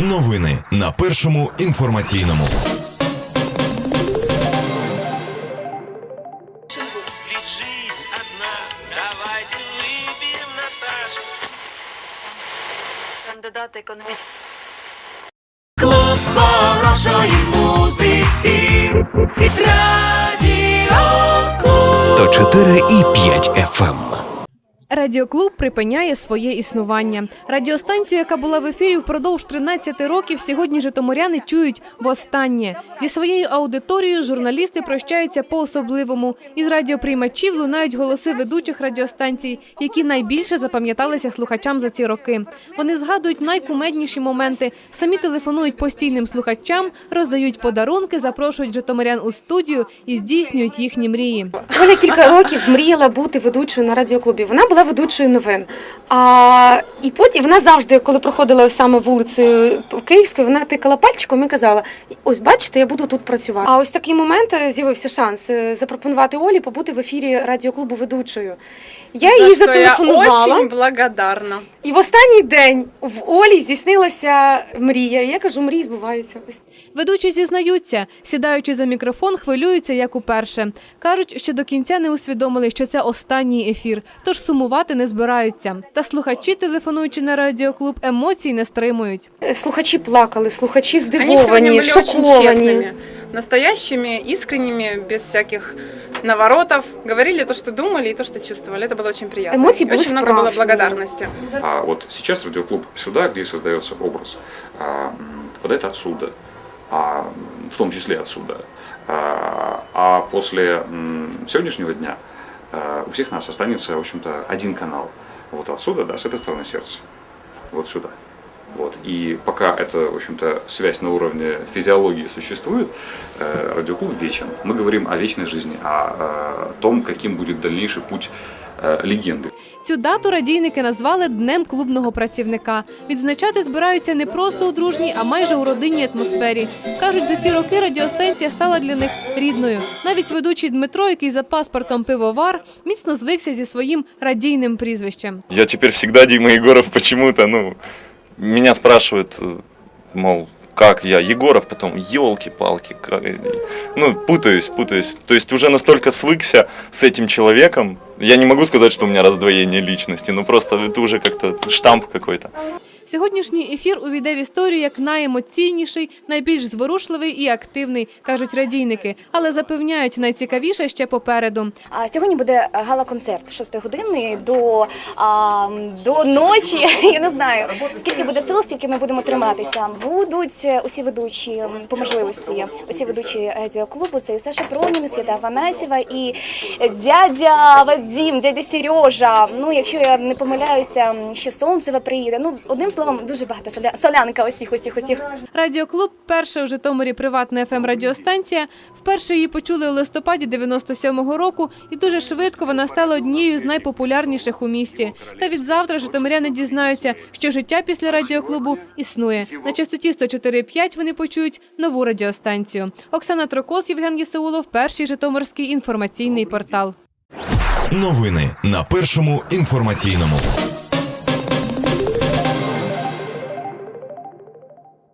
Новини на першому інформаційному. Кандидат економічних Хорошої музики. 104,5 FM. Радіоклуб припиняє своє існування. Радіостанцію, яка була в ефірі впродовж 13 років, сьогодні житомиряни чують востаннє. Зі своєю аудиторією журналісти прощаються по-особливому. Із радіоприймачів лунають голоси ведучих радіостанцій, які найбільше запам'яталися слухачам за ці роки. Вони згадують найкумедніші моменти, самі телефонують постійним слухачам, роздають подарунки, запрошують житомирян у студію і здійснюють їхні мрії. Оля кілька років мріяла бути ведучою на радіоклубі. Вона була ведучою новин. А, і потім вона завжди, коли проходила саме вулицею Київською, вона тикала пальчиком і казала: ось бачите, я буду тут працювати. А ось такий момент е, з'явився шанс е, запропонувати Олі побути в ефірі радіоклубу ведучою. Я їй За что я зателефонувала, очень благодарна. і в останній день в Олі здійснилася мрія. Я кажу, мрії збуваються. Ось Ведучі зізнаються, сідаючи за мікрофон, хвилюються як уперше. Кажуть, що до кінця не усвідомили, що це останній ефір, тож сумувати не збираються. Та слухачі, телефонуючи на радіоклуб, емоцій не стримують. Е, слухачі плакали, слухачі здивовані, шоковані. настоящими, искренними, без всяких наворотов. Говорили то, что думали, и то, что чувствовали. Это было очень приятно. Эмоции И были очень много было благодарности. А вот сейчас радиоклуб сюда, где создается образ, а, это отсюда, а, в том числе отсюда. А, а после сегодняшнего дня у всех нас останется, в общем-то, один канал. Вот отсюда, да, с этой стороны сердца, вот сюда. Вот. И пока эта, в общем-то, связь на уровне физиологии существует, э, радиоклуб вечен. Мы говорим о вечной жизни, о, э, том, каким будет дальнейший путь э, легенды. Цю дату радійники назвали Днем клубного працівника. Відзначати збираються не просто у дружній, а майже у родинній атмосфері. Кажуть, за ці роки радіостанція стала для них рідною. Навіть ведучий Дмитро, який за паспортом пивовар, міцно звикся зі своїм радійним прізвищем. Я теперь всегда Дима Егоров почему-то, ну, меня спрашивают, э, мол, как я, Егоров, потом елки-палки, ну, путаюсь, путаюсь. То есть уже настолько свыкся с этим человеком, я не могу сказать, что у меня раздвоение личности, ну просто это уже как-то штамп какой-то. Сьогоднішній ефір увійде в історію як найемоційніший, найбільш зворушливий і активний, кажуть радійники, але запевняють, найцікавіше ще попереду. А сьогодні буде гала-концерт з 6 години до, а, до ночі. Я не знаю скільки буде сил, стільки ми будемо триматися. Будуть усі ведучі по можливості, усі ведучі радіоклубу. Це і Саша Пронін, Свята Афанасьєва і дядя Вадім, дядя Сережа. Ну, якщо я не помиляюся, ще Сонцева приїде. Ну, одним словом, дуже багато соля... солянка усіх, усіх, усіх. Радіоклуб перша у Житомирі приватна fm радіостанція. Вперше її почули у листопаді 97-го року, і дуже швидко вона стала однією з найпопулярніших у місті. Та від завтра житомиряни дізнаються, що життя після радіоклубу існує. На частоті 104,5 вони почують нову радіостанцію. Оксана Трокос, Євген Єсеулов, перший житомирський інформаційний портал. Новини на першому інформаційному.